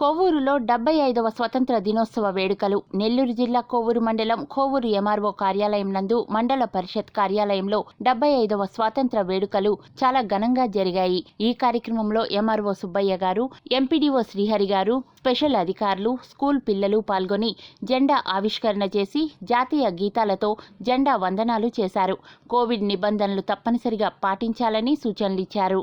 కోవూరులో డెబ్బై ఐదవ స్వతంత్ర దినోత్సవ వేడుకలు. నెల్లూరు జిల్లా కోవూరు మండలం కోవూరు ఎంఆర్ఓ కార్యాలయం నందు మండల పరిషత్ కార్యాలయంలో డెబ్బై ఐదవ స్వాతంత్ర వేడుకలు చాలా ఘనంగా జరిగాయి. ఈ కార్యక్రమంలో ఎంఆర్ఓ సుబ్బయ్య గారు ఎంపీడీఓ శ్రీహరి గారు స్పెషల్ అధికారులు స్కూల్ పిల్లలు పాల్గొని జెండా ఆవిష్కరణ చేసి జాతీయ గీతాలతో జెండా వందనాలు చేశారు. కోవిడ్ నిబంధనలు తప్పనిసరిగా పాటించాలని సూచనలిచ్చారు.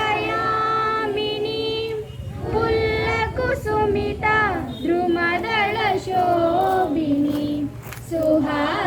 शोभिनी सुहा